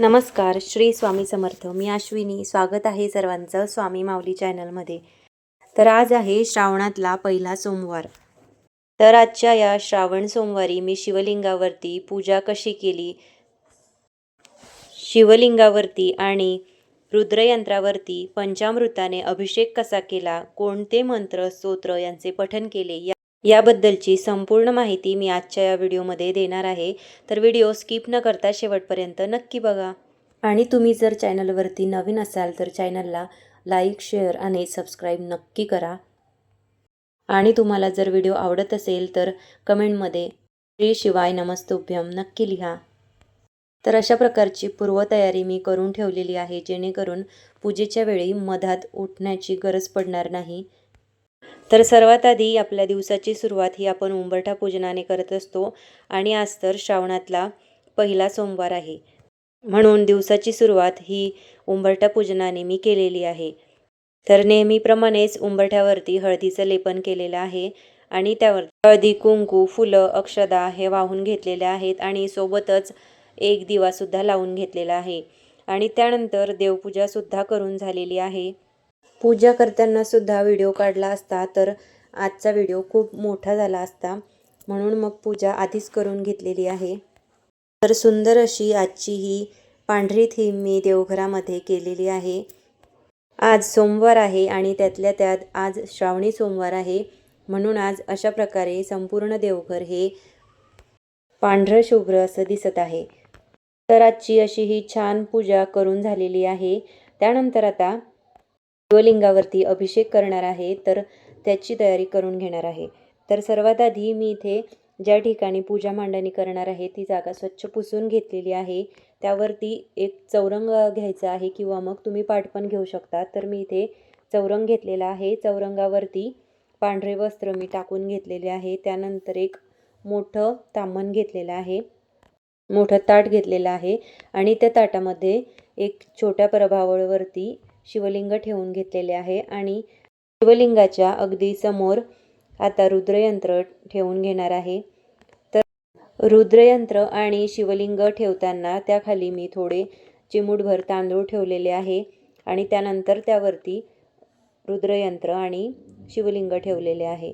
नमस्कार श्री स्वामी समर्थ. मी अश्विनी. स्वागत आहे सर्वांचं स्वामी माऊली चॅनलमध्ये. तर आज आहे श्रावणातला पहिला सोमवार. तर आजच्या या श्रावण सोमवारी मी शिवलिंगावरती पूजा कशी केली? शिवलिंगावरती आणि रुद्रयंत्रावरती पंचामृताने अभिषेक कसा केला? कोणते मंत्र स्तोत्र यांचे पठन केले? या याबद्दलची संपूर्ण माहिती मी आजच्या या व्हिडिओमध्ये देणार आहे. तर व्हिडिओ स्किप न करता शेवटपर्यंत नक्की बघा. आणि तुम्ही जर चॅनलवरती नवीन असाल तर चॅनलला लाईक शेअर आणि सबस्क्राईब नक्की करा. आणि तुम्हाला जर व्हिडिओ आवडत असेल तर कमेंटमध्ये श्री शिवाय नमस्तुभ्यम नक्की लिहा. तर अशा प्रकारची पूर्वतयारी मी करून ठेवलेली आहे जेणेकरून पूजेच्या वेळी मधात उठण्याची गरज पडणार नाही. तर सर्वात आधी आपल्या दिवसाची सुरुवात ही आपण उंबरठा पूजनाने करत असतो आणि आज तर श्रावणातला पहिला सोमवार आहे. म्हणून दिवसाची सुरुवात ही उंबरठा पूजनाने मी केलेली आहे. तर नेहमीप्रमाणेच उंबरठ्यावरती हळदीचं लेपन केलेलं आहे आणि त्यावर हळदी कुंकू फुलं अक्षदा हे वाहून घेतलेले आहेत आणि सोबतच एक दिवासुद्धा लावून घेतलेला आहे. आणि त्यानंतर देवपूजासुद्धा करून झालेली आहे. पूजा करताना सुद्धा व्हिडिओ काढला असता तर आजचा व्हिडिओ खूप मोठा झाला असता. म्हणून मग पूजा आधीच करून घेतलेली आहे. तर सुंदर अशी आजची ही पांढरी थीम मी देवघरामध्ये केलेली आहे. आज सोमवार आहे आणि त्यातल्या त्यात आज श्रावणी सोमवार आहे. म्हणून आज अशा प्रकारे संपूर्ण देवघर हे पांढरं शुभ्र असं दिसत आहे. तर आजची अशी ही छान पूजा करून झालेली आहे. त्यानंतर आता शिवलिंगावरती अभिषेक करणार आहे तर त्याची तयारी करून घेणार आहे. तर सर्वात आधी मी इथे ज्या ठिकाणी पूजा मांडणी करणार आहे ती जागा स्वच्छ पुसून घेतलेली आहे. त्यावरती एक चौरंग घ्यायचा आहे किंवा मग तुम्ही पाठ पण घेऊ शकता. तर मी इथे चौरंग घेतलेला आहे. चौरंगावरती पांढरे वस्त्र मी टाकून घेतलेले आहे. त्यानंतर एक मोठं तामण घेतलेलं आहे. मोठं ताट घेतलेलं आहे. आणि त्या ताटामध्ये एक छोट्या प्रभावावरती शिवलिंग ठेवून घेतलेले आहे आणि शिवलिंगाच्या अगदी समोर आता रुद्रयंत्र ठेवून घेणार आहे. तर रुद्रयंत्र आणि शिवलिंग ठेवताना त्याखाली मी थोडे चिमूटभर तांदूळ ठेवलेले आहे आणि त्यानंतर त्यावरती रुद्रयंत्र आणि शिवलिंग ठेवलेले आहे.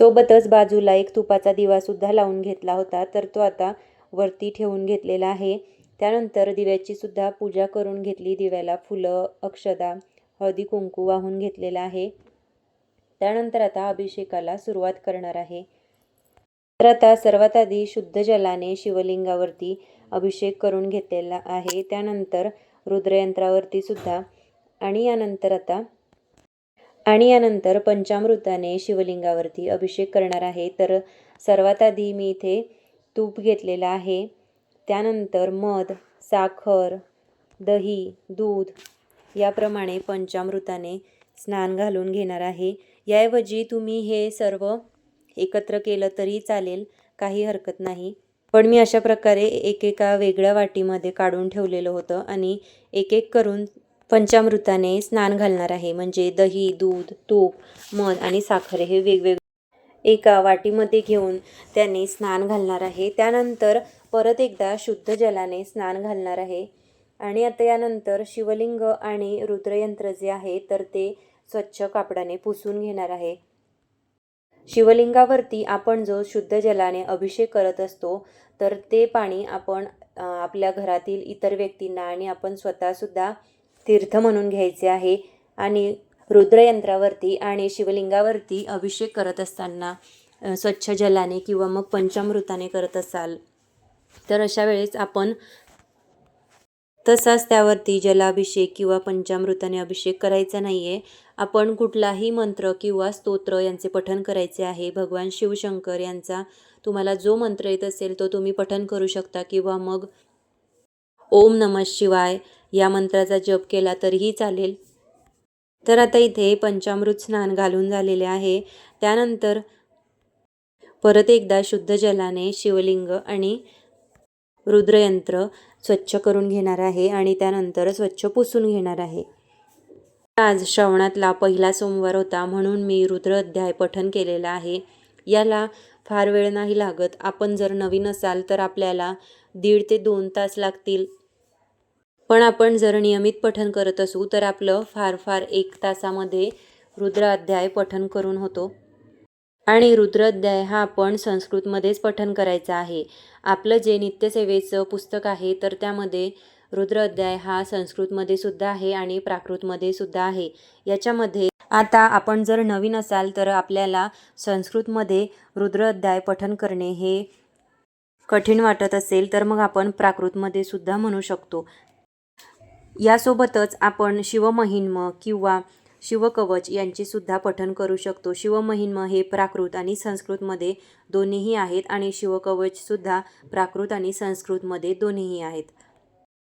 सोबतच बाजूला एक तुपाचा दिवासुद्धा लावून घेतला होता तर तो आता वरती ठेवून घेतलेला आहे. त्यानंतर दिव्याची सुद्धा पूजा करून घेतली. दिव्याला फुलं अक्षदा हळदी कुंकू वाहून घेतलेलं आहे. त्यानंतर आता अभिषेकाला सुरुवात करणार आहे. तर आता सर्वात आधी शुद्ध जलाने शिवलिंगावरती अभिषेक करून घेतलेला आहे. त्यानंतर रुद्रयंत्रावरती सुद्धा. आणि यानंतर आता आणि यानंतर पंचामृताने शिवलिंगावरती अभिषेक करणार आहे. तर सर्वात आधी मी इथे तूप घेतलेलं आहे. त्यानंतर मध साखर दही दूध याप्रमाणे पंचामृताने स्नान घालून घेणार आहे. याऐवजी तुम्ही हे सर्व एकत्र केलं तरी चालेल काही हरकत नाही. पण मी अशा प्रकारे एकेका वेगळ्या वाटीमध्ये काढून ठेवलेलं होतं आणि एक एक करून पंचामृताने स्नान घालणार आहे. म्हणजे दही दूध तूप मध आणि साखर हे वेगवेगळे एका वाटीमध्ये घेऊन त्याने स्नान घालणार आहे. त्यानंतर परत एकदा शुद्ध जलाने स्नान घालणार आहे. आणि आता यानंतर शिवलिंग आणि रुद्रयंत्र जे आहे तर ते स्वच्छ कापडाने पुसून घेणार आहे. शिवलिंगावरती आपण जो शुद्ध जलाने अभिषेक करत असतो तर ते पाणी आपण आपल्या घरातील इतर व्यक्तींना आणि आपण स्वतःसुद्धा तीर्थ म्हणून घ्यायचे आहे. आणि रुद्रयंत्रावरती आणि शिवलिंगावरती अभिषेक करत असताना स्वच्छ जलाने किंवा मग पंचामृताने करत असाल तर अशा वेळेस आपण तसाच त्यावरती जलाभिषेक किंवा पंचामृताने अभिषेक करायचा नाही आहे आपण कुठलाही मंत्र किंवा स्तोत्र यांचे पठन करायचे आहे. भगवान शिवशंकर यांचा तुम्हाला जो मंत्र येत असेल तो तुम्ही पठन करू शकता किंवा मग ओम नम शिवाय या मंत्राचा जप केला तरीही चालेल. तर आता इथे पंचामृत स्नान घालून झालेले आहे. त्यानंतर परत एकदा शुद्ध जलाने शिवलिंग आणि रुद्रयंत्र स्वच्छ करून घेणार आहे आणि त्यानंतर स्वच्छ पुसून घेणार आहे. आज श्रावणातला पहिला सोमवार होता म्हणून मी रुद्र अध्याय पठन केलेला आहे. याला फार वेळ नाही लागत. आपण जर नवीन असाल तर आपल्याला दीड ते दोन तास लागतील. पण आपण जर नियमित पठन करत असू तर आपलं फार फार एक तासामध्ये रुद्र अध्याय करून होतो. आणि रुद्राध्याय हा आपण संस्कृतमध्येच पठन करायचा आहे. आपलं जे नित्यसेवेचं पुस्तक आहे तर त्यामध्ये रुद्राध्याय हा संस्कृतमध्ये सुद्धा आहे आणि प्राकृतमध्ये सुद्धा आहे. याच्यामध्ये आता आपण जर नवीन असाल तर आपल्याला संस्कृतमध्ये रुद्राध्याय पठन करणे हे कठीण वाटत असेल तर मग आपण प्राकृतमध्ये सुद्धा म्हणू शकतो. यासोबतच आपण शिवमहिन्म किंवा शिवकवच यांचे सुद्धा पठन करू शकतो. शिवमहिन्म हे प्राकृत आणि संस्कृतमध्ये दोन्हीही आहेत आणि शिवकवचसुद्धा प्राकृत आणि संस्कृतमध्ये दोन्हीही आहेत.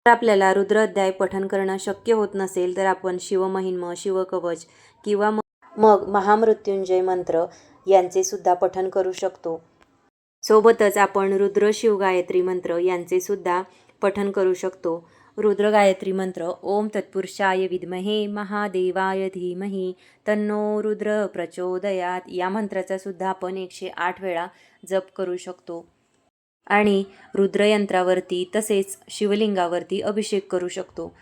जर आपल्याला रुद्र अध्याय पठन करणं शक्य होत नसेल तर आपण शिवमहिन्म शिवकवच किंवा मग महामृत्युंजय मंत्र यांचे सुद्धा पठन करू शकतो. सोबतच आपण रुद्र शिवगायत्री मंत्र यांचे सुद्धा पठन करू शकतो. रुद्र गायत्री मंत्र ओम तत्पुरुषाय विद्महे महादेवाय धीमहि तन्नो रुद्र प्रचोदयात. या मंत्राचा सुद्धा आपण एकशे आठ वेळा जप करू शकतो. आणि रुद्रयंत्रावरती तसेच शिवलिंगावरती अभिषेक करू शकतो.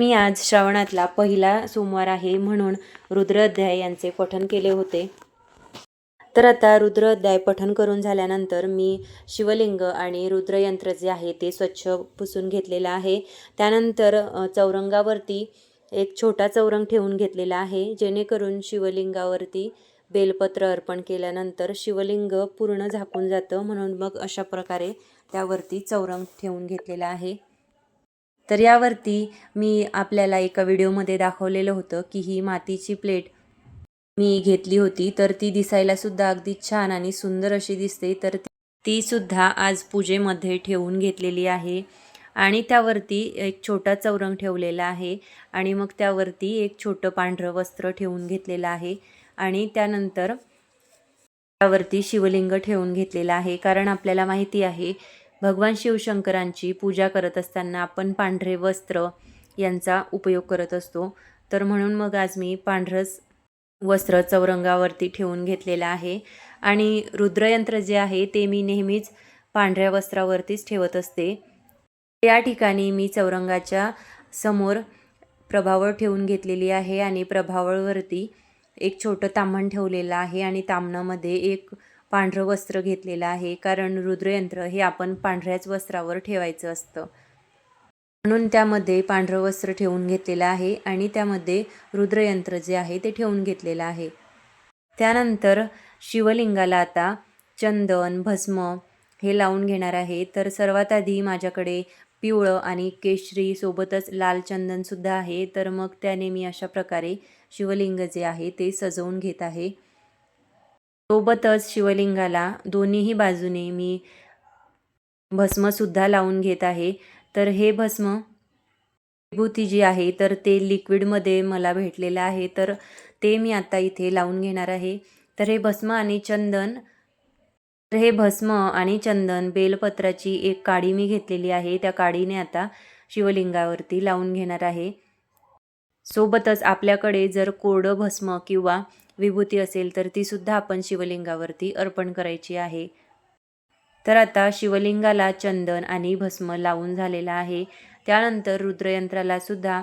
मी आज श्रावणातला पहिला सोमवार आहे म्हणून रुद्र अध्याय यांचे पठण केले होते. तर आता रुद्र अध्याय पठण करून झाल्यानंतर मी शिवलिंग आणि रुद्रयंत्र जे आहे ते स्वच्छ पुसून घेतलेलं आहे. त्यानंतर चौरंगावरती एक छोटा चौरंग ठेवून घेतलेला आहे जेणेकरून शिवलिंगावरती बेलपत्र अर्पण केल्यानंतर शिवलिंग पूर्ण झाकून जातं म्हणून मग अशा प्रकारे त्यावरती चौरंग ठेवून घेतलेला आहे. तर यावरती मी आपल्याला एका व्हिडिओमध्ये दाखवलेलं होतं की ही मातीची प्लेट मी घेतली होती तर ती दिसायला सुद्धा अगदी छान आणि सुंदर अशी दिसते. तर ती- सुद्धा आज पूजेमध्ये ठेवून घेतलेली आहे आणि त्यावरती एक छोटा चौरंग ठेवलेला आहे आणि मग त्यावरती एक छोटं पांढरं वस्त्र ठेवून घेतलेलं आहे आणि त्यानंतर त्यावरती शिवलिंग ठेवून घेतलेलं आहे. कारण आपल्याला माहिती आहे भगवान शिवशंकरांची पूजा करत असताना आपण पांढरे वस्त्र यांचा उपयोग करत असतो. तर म्हणून मग आज मी पांढरंच वस्त्र चौरंगावरती ठेवून घेतलेलं आहे. आणि रुद्रयंत्र जे आहे ते मी नेहमीच पांढऱ्या वस्त्रावरतीच ठेवत असते. या ठिकाणी मी चौरंगाच्या समोर प्रभावळ ठेवून घेतलेली आहे आणि प्रभावळवरती एक छोटं तांबण ठेवलेलं आहे आणि तांबणामध्ये एक पांढरं वस्त्र घेतलेलं आहे. कारण रुद्रयंत्र हे आपण पांढऱ्याच वस्त्रावर ठेवायचं असतं. म्हणून त्यामध्ये पांढरं वस्त्र ठेवून घेतलेलं आहे आणि त्यामध्ये रुद्रयंत्र जे आहे ते ठेवून घेतलेलं आहे. त्यानंतर शिवलिंगाला आता चंदन भस्म हे लावून घेणार आहे. तर सर्वात आधी माझ्याकडे पिवळं आणि केशरी सोबतच लाल चंदनसुद्धा आहे. तर मग त्याने मी अशा प्रकारे शिवलिंग जे आहे ते सजवून घेत आहे. सोबतच शिवलिंगाला दोन्हीही बाजूने मी भस्मसुद्धा लावून घेत आहे. तर हे भस्म विभूती जी आहे तर ते लिक्विडमध्ये मला भेटलेलं आहे. तर ते मी आता इथे लावून घेणार आहे. तर हे भस्म आणि चंदन तर हे भस्म आणि चंदन बेलपत्राची एक काडी मी घेतलेली आहे. त्या काडीने आता शिवलिंगावरती लावून घेणार आहे. सोबतच आपल्याकडे जर कोरडं भस्म किंवा विभूती असेल तर ती सुद्धा आपण शिवलिंगावरती अर्पण करायची आहे. तर आता शिवलिंगाला चंदन आणि भस्म लावून झालेला आहे. त्यानंतर रुद्रयंत्राला सुद्धा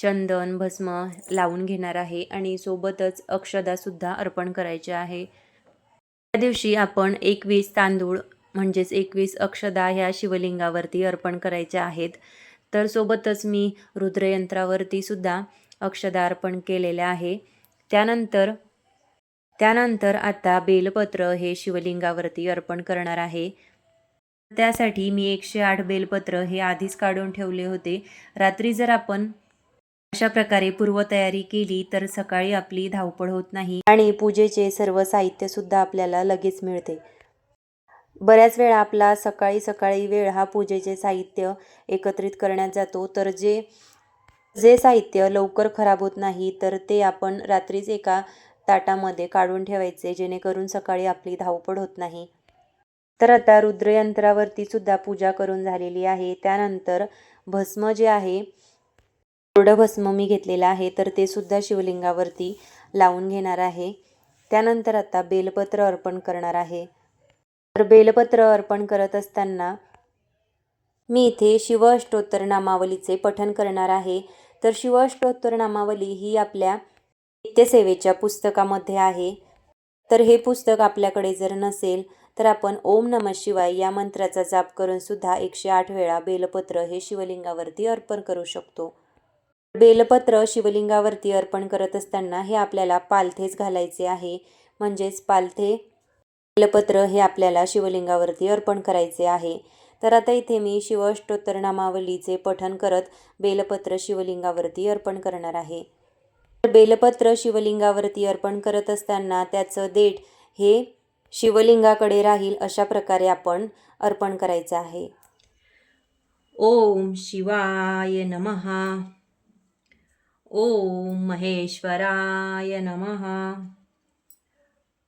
चंदन भस्म लावून घेणार आहे आणि सोबतच अक्षदासुद्धा अर्पण करायचे आहे. त्या दिवशी आपण एकवीस तांदूळ म्हणजेच एकवीस अक्षदा ह्या शिवलिंगावरती अर्पण करायच्या आहेत. तर सोबतच मी रुद्रयंत्रावरती सुद्धा अक्षदा अर्पण केलेल्या आहे. त्यानंतर त्यानंतर आता बेलपत्र हे शिवलिंगावरती अर्पण करणार आहे. त्यासाठी मी एकशे आठ बेलपत्र हे आधीच काढून ठेवले होते. रात्री जर आपण अशा प्रकारे पूर्वतयारी केली तर सकाळी आपली धावपळ होत नाही आणि पूजेचे सर्व साहित्य सुद्धा आपल्याला लगेच मिळते. बऱ्याच वेळा आपला सकाळी सकाळी वेळ हा पूजेचे साहित्य एकत्रित करण्यात जातो. तर जे जे साहित्य लवकर खराब होत नाही तर ते आपण रात्रीच एका ताटामध्ये काढून ठेवायचे जेणेकरून सकाळी आपली धावपळ होत नाही. तर आता रुद्रयंत्रावरती सुद्धा पूजा करून झालेली आहे. त्यानंतर भस्म जे आहे कोरडं भस्म मी घेतलेलं आहे तर ते सुद्धा शिवलिंगावरती लावून घेणार आहे. त्यानंतर आता बेलपत्र अर्पण करणार आहे. तर बेलपत्र अर्पण करत असताना मी इथे शिव अष्टोत्तर नामावलीचे पठण करणार आहे. तर शिव अष्टोत्तर नामावली ही आपल्या नित्यसेवेच्या पुस्तकामध्ये आहे. तर हे पुस्तक आपल्याकडे जर नसेल तर आपण ओम नम शिवाय या मंत्राचा जाप करून सुद्धा एकशे आठ वेळा बेलपत्र हे शिवलिंगावरती अर्पण करू शकतो. बेलपत्र शिवलिंगावरती अर्पण करत असताना हे आपल्याला पालथेच घालायचे आहे. म्हणजेच पालथे बेलपत्र हे आपल्याला शिवलिंगावरती अर्पण करायचे आहे. तर आता इथे मी शिवअष्टोत्तर नामावलीचे पठण करत बेलपत्र शिवलिंगावरती अर्पण करणार आहे. बेलपत्र शिवलिंगावरती अर्पण करत असताना त्याचं देठ हे शिवलिंगाकडे राहील अशा प्रकारे आपण अर्पण करायचं आहे. ओम शिवाय नमः. ओम महेश्वराय नमः.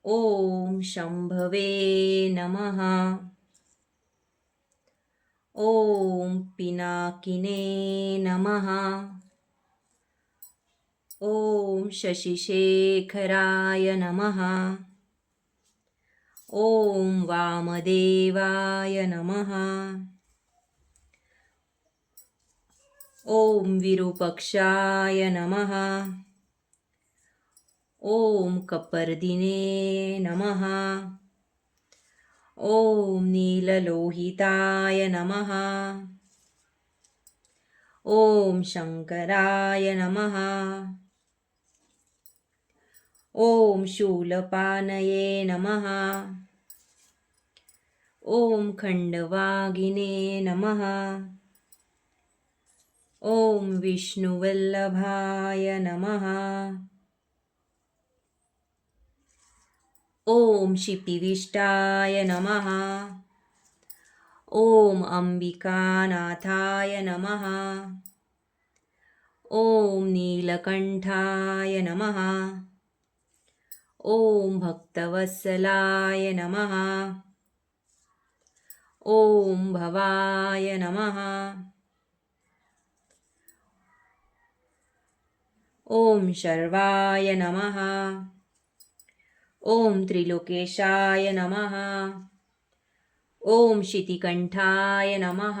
ओम शंभवे नमः. ओम पिनाकिने नमः. ओम शशिशेखराय नमः। ओम वामदेवाय नमः। ओम विरूपक्षाय नमः। ओम कपर्दिने नमः। ओम नीललोहिताय नमः। ओम शंकराय नमः। ओम शूलपानये नमः। ओम खंडवागिने नमः। ओम विष्णुवल्लभाय नमः। ओम शिपिविष्टाय नमः। ओम अंबिकानाथाय नमः। ओम नीलकंठाय नमः। ओम भक्तवत्सलाय नमः। ओम भवाय नमः। ओम शर्वाय नमः। ओम त्रिलोकेशाय नमः। ओम शितिकंठाय नमः।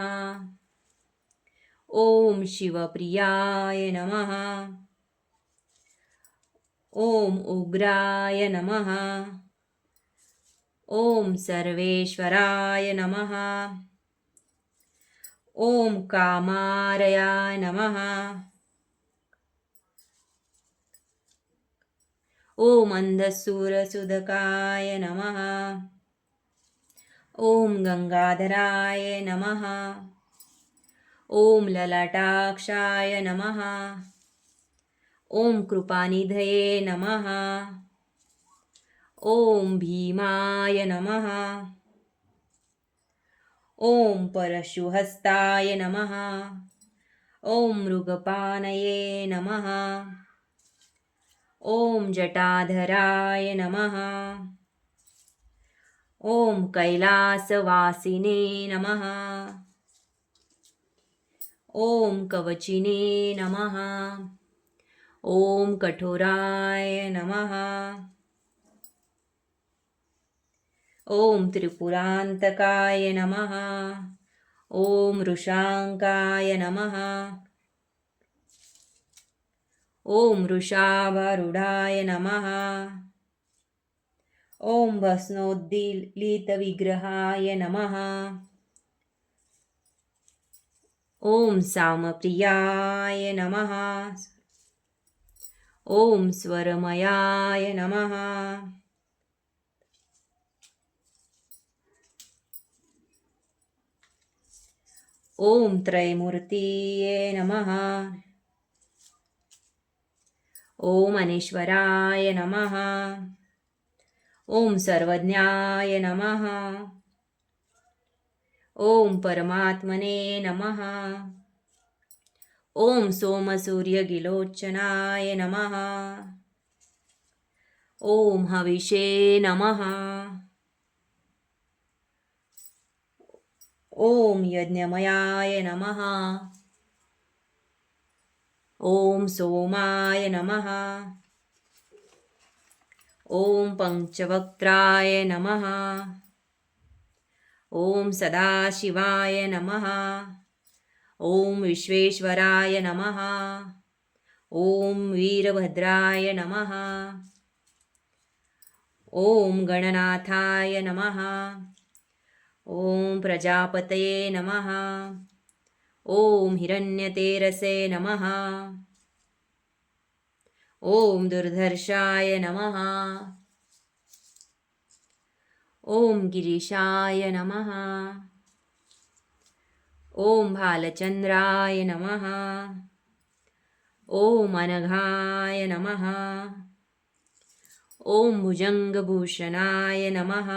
ओम शिवप्रियाय नमः। ॐ उग्राय नमः। ॐ सर्वेश्वराय नमः। ॐ कामारयाय नमः। ॐ अन्धसूरसुदकाय नमः। ॐ गङ्गाधराय नमः। ॐ ललाटाक्षाय नमः। ओम कृपानिधये नमः। ओम भीमाय नमः। ओम परशुहस्ताय नमः। ओम मृगपानये नमः। ओम जटाधराय नमः। ओम कैलासवासिने नमः। ओम कवचिने नमः। ओम कठोराय नमः। ओम त्रिपुरान्तकाय नमः। ओम ऋषांकाय नमः। ओम वृषाभारूढाय नमः। ओम भस्मोद्दीलितविग्रहाय नमः। ओम सामप्रियाय नमः। ओम स्वरमयाय नमः। ओम त्रयमूर्तीये नमः। ओम अनेश्वराय नमः। ओम सर्वज्ञाय नमः। ओम परमात्मने नमः। ओम सोमसूर्यगिलोचनाय नमः। ओम हविषे नमः। ओम यज्ञमयाय नमः। ओम सोमाय नमः। ओम पंचवक्त्राय नमः। ॐ सदाशिवाय नमः ॐ विश्वेश्वराय नमः। ॐ वीरभद्राय नमः। ॐ गणनाथाय नमः। ॐ प्रजापतये नमः। ॐ हिरण्यतेरसे नमः। ॐ दुर्धर्षाय नमः। ॐ गिरीशाय नमः। ॐ भालचन्द्राय नमः। ॐ अनघाय नमः। ॐ भुजङ्गभूषणाय नमः।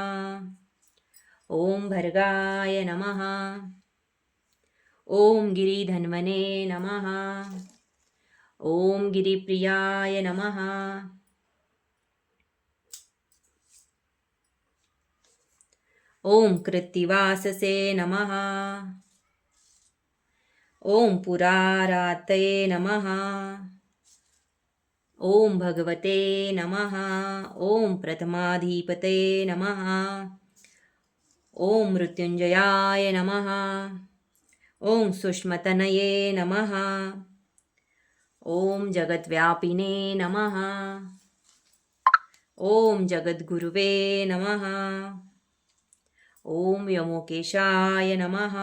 ॐ भर्गाय नमः। ॐ गिरिधन्वने नमः। ॐ गिरिप्रियाय नमः। ॐ कृत्तिवाससे नमः। ॐ पुरारातये नमः। ॐ भगवते नमः। ॐ प्रथमाधिपते नमः। ॐ मृत्युञ्जयाय नमः। ॐ सुष्मतनये नमः। ॐ जगद्व्यापिने नमः। ॐ जगद्गुरुवे नमः। ॐ यमोकेशाय नमः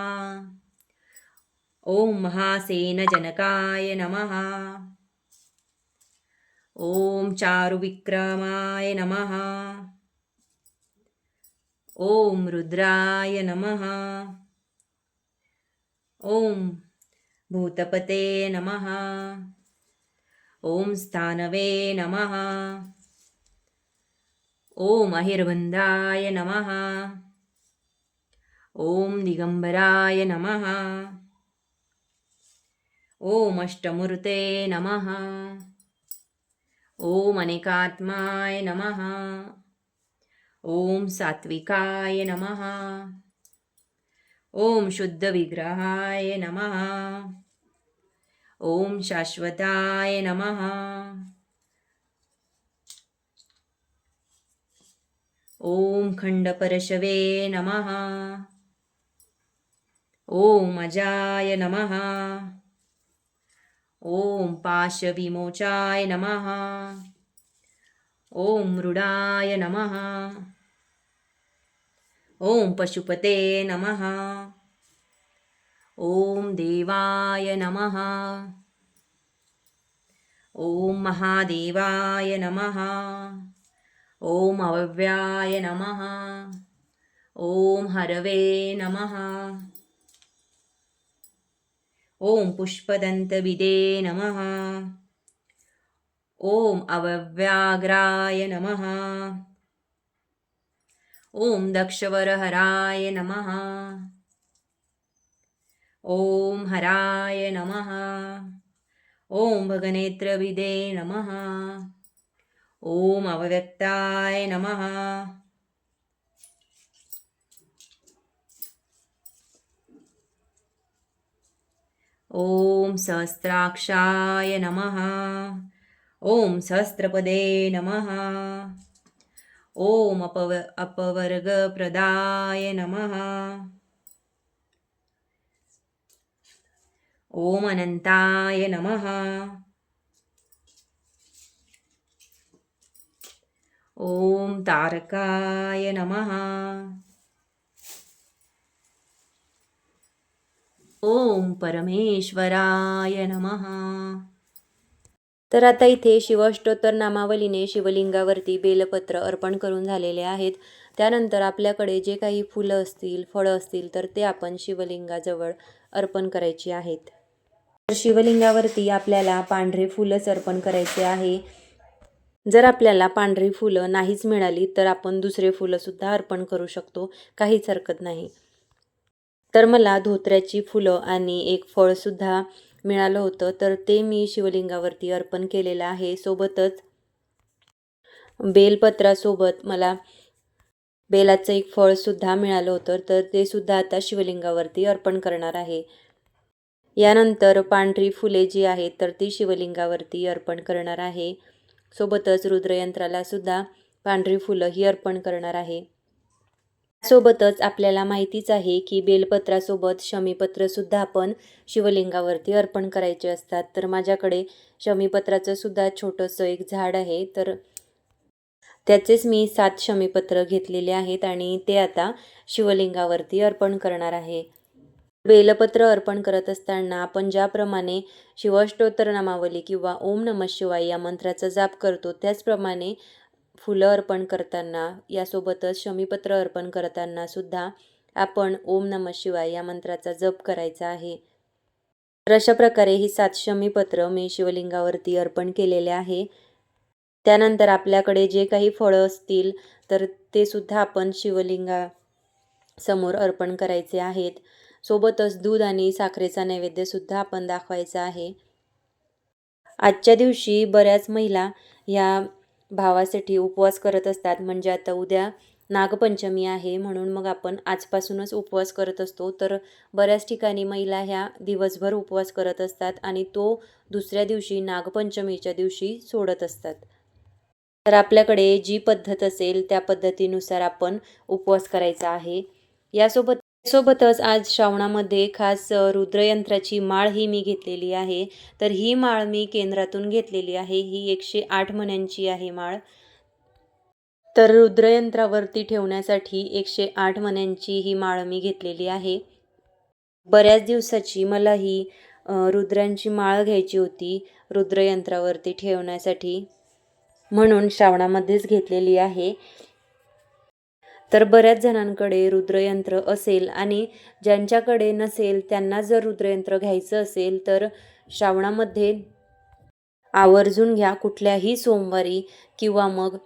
ॐ महासेनजनकाय नमः। ॐ चारुविक्रमाय नमः। ॐ रुद्राय नमः। ॐ भूतपते नमः। ॐ स्थानवे नमः। ॐ अहिर्बन्धाय नमः। ॐ दिगम्बराय नमः। ॐ अष्टमूर्ते नमः। ओम अनेकात्माय नमः। ॐ सात्विकाय नमः। ॐ शुद्धविग्रहाय नमः। ॐ शाश्वताय नमः। ॐ खण्डपरशवे नमः। ॐ अजाय नमः। ॐ पाशविमोचाय नमः। ॐ मृडाय नमः। ॐ पशुपते नमः। ॐ देवाय नमः। ॐ महादेवाय नमः। ॐ अवव्याय नमः। ॐ हरवे नमः। ॐ पुष्पदन्तविदे नमः। ॐ अवव्याघ्राय नमः। ॐ दक्षवरहराय नमः। ॐ हराय नमः। ॐ भगनेत्रविदे नमः। ॐ अवव्यक्ताय नमः। ॐ सहस्राक्षाय नमः। ॐ सहस्रपदे नमः। ॐ अपव अपवर्गप्रदाय नमः। ॐ अनन्ताय नमः। ॐ तारकाय नमः ओम परमेश्वराय नमः. तर आता इथे शिवष्टोत्तर नामावलीने शिवलिंगावरती बेलपत्र अर्पण करून झालेले आहेत. त्यानंतर आपल्याकडे जे काही फुलं असतील फळं असतील तर ते आपण शिवलिंगाजवळ अर्पण करायची आहेत. तर शिवलिंगावरती आपल्याला पांढरे फुलंच अर्पण करायचे आहे. जर आपल्याला पांढरी फुलं नाहीच मिळाली तर आपण दुसरे फुलंसुद्धा अर्पण करू शकतो. काहीच हरकत नाही. तर मला धोत्र्याची फुलं आणि एक फळसुद्धा मिळालं होतं. तर ते मी शिवलिंगावरती अर्पण केलेलं आहे. सोबतच बेलपत्रासोबत मला बेलाचं एक फळसुद्धा मिळालं होतं. तर ते सुद्धा आता शिवलिंगावरती अर्पण करणार आहे. यानंतर पांढरी फुले जी आहेत तर ती शिवलिंगावरती अर्पण करणार आहे. सोबतच रुद्रयंत्राला सुद्धा पांढरी फुलं ही अर्पण करणार आहे. सोबतच आपल्याला माहितीच आहे की बेलपत्रासोबत शमीपत्रसुद्धा आपण शिवलिंगावरती अर्पण करायचे असतात. तर माझ्याकडे शमीपत्राचं सुद्धा छोटंसं एक झाड आहे. तर त्याचेच मी सात शमीपत्र घेतलेले आहेत आणि ते आता शिवलिंगावरती अर्पण करणार आहे. बेलपत्र अर्पण करत असताना आपण ज्याप्रमाणे शिवष्टोत्तर नामावली किंवा ओम नम शिवाय या मंत्राचा जाप करतो त्याचप्रमाणे फुलं अर्पण करताना यासोबतच शमीपत्र अर्पण करताना सुद्धा आपण ओम नम शिवाय या मंत्राचा जप करायचा आहे. तर अशा प्रकारे ही सात शमीपत्र मी शिवलिंगावरती अर्पण केलेले आहे. त्यानंतर आपल्याकडे जे काही फळं असतील तर ते सुद्धा आपण शिवलिंगा समोर अर्पण करायचे आहेत. सोबतच दूध आणि साखरेचा नैवेद्यसुद्धा आपण दाखवायचा आहे. आजच्या दिवशी बऱ्याच महिला या भावासाठी उपवास करत असतात. म्हणजे आता उद्या नागपंचमी आहे म्हणून मग आपण आजपासूनच उपवास करत असतो. तर बऱ्याच ठिकाणी महिला ह्या दिवसभर उपवास करत असतात आणि तो दुसऱ्या दिवशी नागपंचमीच्या दिवशी सोडत असतात. तर आपल्याकडे जी पद्धत असेल त्या पद्धतीनुसार आपण उपवास करायचा आहे. यासोबत सोबतच आज श्रावणामध्ये खास रुद्रयंत्राची माळ ही मी घेतलेली आहे. तर ही माळ मी केंद्रातून घेतलेली आहे. ही एकशे आठ मण्यांची आहे माळ. तर रुद्रयंत्रावरती ठेवण्यासाठी एकशे आठ मण्यांची ही माळ मी घेतलेली आहे. बऱ्याच दिवसाची मला ही रुद्रांची माळ घ्यायची होती रुद्रयंत्रावरती ठेवण्यासाठी. म्हणून श्रावणामध्येच घेतलेली आहे. तर बऱ्याच जणांकडे रुद्रयंत्र असेल आणि ज्यांच्याकडे नसेल त्यांना जर रुद्रयंत्र घ्यायचं असेल तर श्रावणामध्ये आवर्जून घ्या कुठल्याही सोमवारी किंवा मग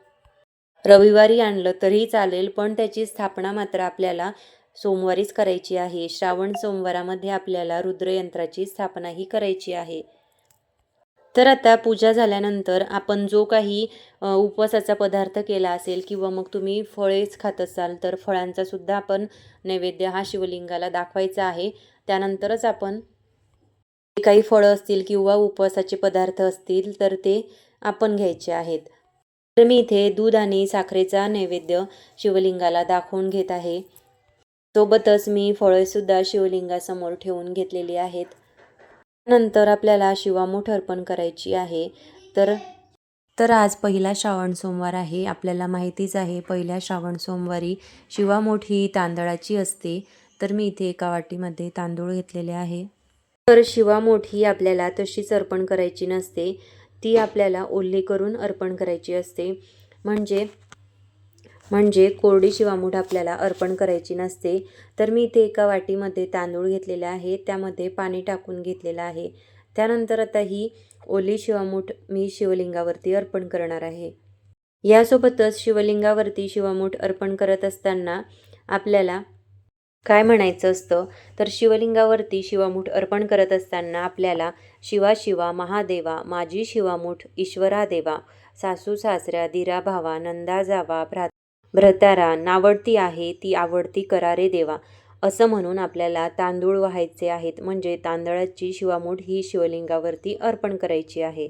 रविवारी आणलं तरीही चालेल पण त्याची स्थापना मात्र आपल्याला सोमवारीच करायची आहे. श्रावण सोमवारामध्ये आपल्याला रुद्रयंत्राची स्थापनाही करायची आहे. तर आता पूजा झाल्यानंतर आपण जो काही उपवासाचा पदार्थ केला असेल किंवा मग तुम्ही फळेच खात असाल तर फळांचा सुद्धा आपण नैवेद्य हा शिवलिंगाला दाखवायचा आहे. त्यानंतरच आपण जे काही फळं असतील किंवा उपवासाचे पदार्थ असतील तर ते आपण घ्यायचे आहेत. तर मी इथे दूध आणि साखरेचा नैवेद्य शिवलिंगाला दाखवून घेत आहे. सोबतच मी फळेसुद्धा शिवलिंगासमोर ठेवून घेतलेली आहेत. नंतर आपल्याला शिवामूठ अर्पण करायची आहे. तर तर आज पहिला श्रावण सोमवार आहे. आपल्याला माहितीच आहे पहिल्या श्रावण सोमवारी शिवामूठ ही तांदळाची असते. तर मी इथे एका वाटीमध्ये तांदूळ घेतलेले आहे. तर शिवामूठ ही आपल्याला तशीच अर्पण करायची नसते. ती आपल्याला ओल्ली करून अर्पण करायची असते. म्हणजे म्हणजे कोरडी शिवामूठ आपल्याला अर्पण करायची नसते तर मी इथे एका वाटीमध्ये तांदूळ घेतलेले आहे त्यामध्ये पाणी टाकून घेतलेलं आहे. त्यानंतर आता ही ओली शिवामूठ मी शिवलिंगावरती अर्पण करणार आहे. यासोबतच शिवलिंगावरती शिवामूठ अर्पण करत असताना आपल्याला काय म्हणायचं असतं? तर शिवलिंगावरती शिवामूठ अर्पण करत असताना आपल्याला शिवा शिवा महादेवा माझी शिवामूठ ईश्वरा देवा सासू सासऱ्या दिरा भावा नंदा जावा भ्रा भ्रतारा नावडती आहे ती आवडती करा रे देवा. असं म्हणून आपल्याला तांदूळ व्हायचे आहेत. म्हणजे तांदळाची शिवामूठ ही शिवलिंगावरती अर्पण करायची आहे.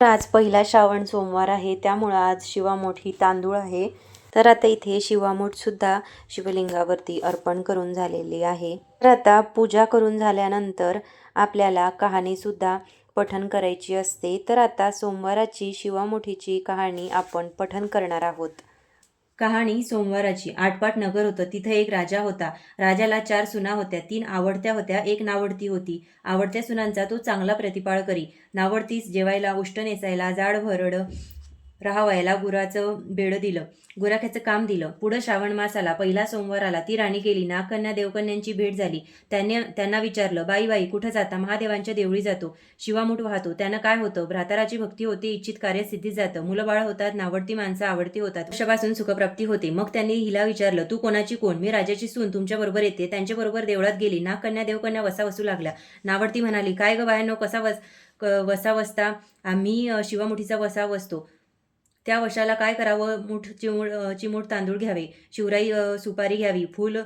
तर आज पहिला श्रावण सोमवार आहे. त्यामुळं आज शिवामूठ ही तांदूळ आहे. तर आता इथे शिवामूठसुद्धा शिवलिंगावरती अर्पण करून झालेली आहे. तर आता पूजा करून झाल्यानंतर आपल्याला कहाणीसुद्धा पठन करायची असते. तर आता सोमवाराची शिवामुठीची कहाणी आपण पठन करणार आहोत. कहाणी सोमवाराची. आटपाट नगर होतं. तिथं एक राजा होता. राजाला चार सुना होत्या. तीन आवडत्या होत्या. एक नावडती होती. आवडत्या सुनांचा तो चांगला प्रतिपाळ करी. नावडतीस जेवायला उष्ट नेसायला जाड भरड राहावायला गुराचं बेडं दिलं. गुराख्याचं काम दिलं. पुढं श्रावण मास आला. पहिला सोमवार आला. ती राणी गेली. नागकन्या देवकन्यांची भेट झाली. त्याने त्यांना विचारलं बाई बाई कुठं जाता? महादेवांच्या देवळी जातो. शिवामूठ वाहतो. त्यानं काय होतं? भ्राताराची भक्ती होते इच्छित कार्य सिद्धीत जातं. मुलं बाळ होतात नावडती माणसं आवडती होतात. वर्षापासून सुखप्राप्ती होते. मग त्यांनी हिला विचारलं तू कोणाची कोण? मी राजाची सून. तुमच्याबरोबर येते. त्यांच्याबरोबर देवळात गेली. नागकन्या देवकन्या वसा वसू लागल्या. नावडती म्हणाली काय ग बायांनो? कसा वस क- वसा वसता? आम्ही शिवामुठीचा वसा वसतो. त्या वशाला काय करावं? मूठ चिमूट चिमूट तांदूळ घ्यावे. शिवराई सुपारी घ्यावी. फूल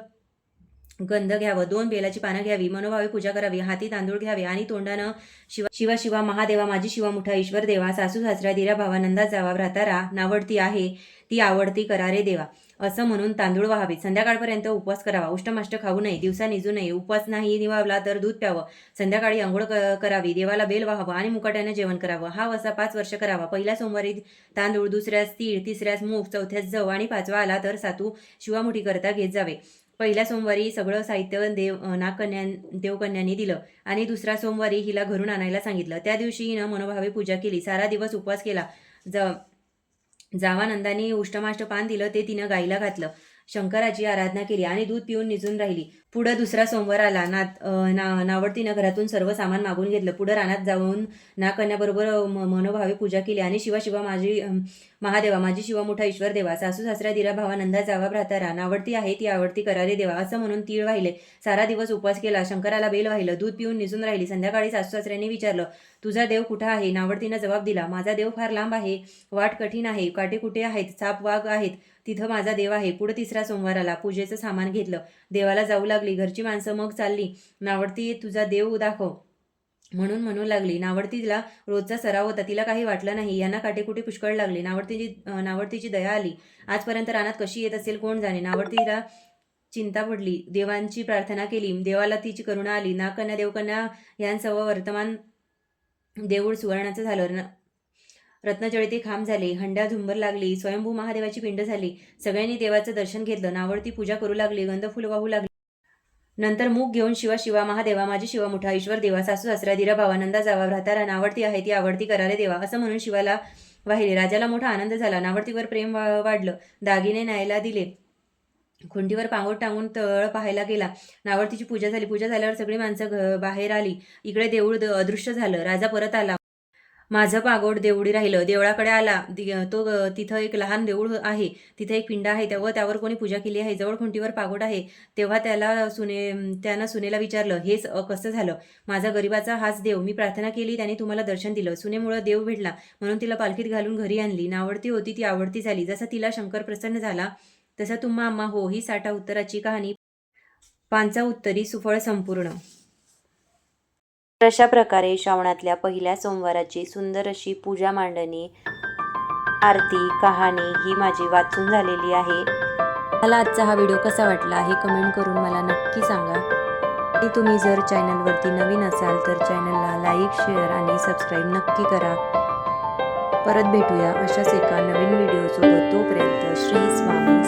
गंध घ्यावं दोन बेलाची पानं घ्यावी मनोभावे पूजा करावी हाती तांदूळ घ्यावे आणि तोंडानं शिवा शिवा शिवा महादेवा माझी शिवा मुठा ईश्वर देवा सासू सासऱ्या दिरा भावा नंदा जावा भ्रातारा नावडती आहे ती आवडती करारे देवा. असं म्हणून तांदूळ व्हावे संध्याकाळपर्यंत उपवास करावा. उष्टमाष्ट खाऊ नये दिवसा निजू नये उपवास नाही निवावला तर दूध प्यावं. संध्याकाळी आंघोळ करावी देवाला बेल व्हावं आणि मुकाट्याने जेवण करावं. हा वसा पाच वर्ष करावा. पहिल्या सोमवारी तांदूळ दुसऱ्यास तीळ तिसऱ्यास मूग चौथ्यास जव आणि पाचवा आला तर सातू शिवामुठी करता घेत जावे. पहिल्या सोमवारी सगळं साहित्य देव नागकन्या देवकन्यांनी दिलं आणि दुसऱ्या सोमवारी हिला घरून आणायला सांगितलं. त्या दिवशी हिनं मनोभावे पूजा केली. सारा दिवस उपवास केला. ज जावानंदानी उष्टमाष्ट पान दिलं. ते तिनं गाईला घातलं. शंकराची आराधना केली आणि दूध पिऊन निजून राहिली. पुढं दुसरा सोमवार आला. ना ना नावडतीनं घरातून सर्व सामान मागून घेतलं. पुढं रानात जाऊन नाकन्याबरोबर म- मनोभावे पूजा केली आणि शिवा शिवा माझी महादेवा माझी शिवा मोठा ईश्वर देवा सासू सासऱ्या दिरा भावा नंदा जावा भ्रातारा नावडती आहे ती आवडती करारे देवा असं म्हणून तीळ वाहिले. सारा दिवस उपवास केला. शंकराला बेल वाहिलं. दूध पिऊन निसून राहिली. संध्याकाळी सासू सासऱ्यांनी विचारलं तुझा देव कुठं आहे? नावडतीनं जबाब दिला माझा देव फार लांब आहे. वाट कठीण आहे. काटे कुठे आहेत? साप वाघ आहेत. तिथं माझा देव आहे. पुढे तिसरा सोमवार आला. पूजेचं सामान घेतलं. देवाला जाऊ लागलं. घरची माणसं मग चालली नावडती तुझा देव दाखव. म्हणून म्हणू लागली नावडतीला रोजचा सराव होता तिला काही वाटलं नाही यांना काटेकुटे पुष्कळ लागले. नावडतीची नावडतीची दया आली. आजपर्यंत रानात कशी येत असेल कोण जाणे? नावडतीला चिंता पडली. देवांची प्रार्थना केली. देवाला तिची करुणा आली. नागकन्या देवकन्या यांसह वर्तमान देऊळ सुवर्णाचं झालं. रत्नजळी रत्नजळीते खांब झाले. हंड्या झुंबर लागली. स्वयंभू महादेवाची पिंड झाली. सगळ्यांनी देवाचं दर्शन घेतलं. नावडती पूजा करू लागली. गंधफुल वाहू लागली. नंतर मूग घेऊन शिवा शिवा महादेवा माझी शिवा मोठा ईश्वर देवा सासू सासरा दिरा भावा नंदा जावा भ्रातारा नावडती आहे ती आवडती करारे देवा असं म्हणून शिवाला वाहिले. राजाला मोठा आनंद झाला. नावडतीवर प्रेम वाढलं. दागिने न्यायला दिले. खुंटीवर पांगोट टांगून तळ पाहायला गेला. नावडतीची पूजा झाली. पूजा झाल्यावर सगळी माणसं बाहेर आली. इकडे देऊळ अदृश्य झालं. राजा परत आला. माझं पागोड देवडी राहिलं. देवळाकडे आला. तो तिथं एक लहान देऊळ आहे. तिथे एक पिंड आहे. तेव्हा त्यावर कोणी पूजा केली आहे. जवळ खुंटीवर पागोड आहे. तेव्हा त्याला सुने त्यानं सुनेला विचारलं हेच अ, कसं झालं? माझा गरिबाचा हाच देव. मी प्रार्थना केली. त्याने तुम्हाला दर्शन दिलं. सुनेमुळं देव भेटला. म्हणून तिला पालखीत घालून घरी आणली. नावडती होती. ती आवडती झाली. जसा तिला शंकर प्रसन्न झाला तसा तुम्हा आम्हा हो. ही साठा उत्तराची कहाणी. पांचा उत्तरी सुफळ संपूर्ण. तर अशा प्रकारे श्रावणातल्या पहिल्या सोमवाराची सुंदर अशी पूजा मांडणी आरती कहाणी ही माझी वाचून झालेली आहे. मला आजचा हा व्हिडिओ कसा वाटला हे कमेंट करून मला नक्की सांगा. आणि तुम्ही जर चॅनलवरती नवीन असाल तर चॅनलला लाईक शेअर आणि सबस्क्राईब नक्की करा. परत भेटूया अशाच एका नवीन व्हिडिओसोबत. तोपर्यंत श्री स्वामी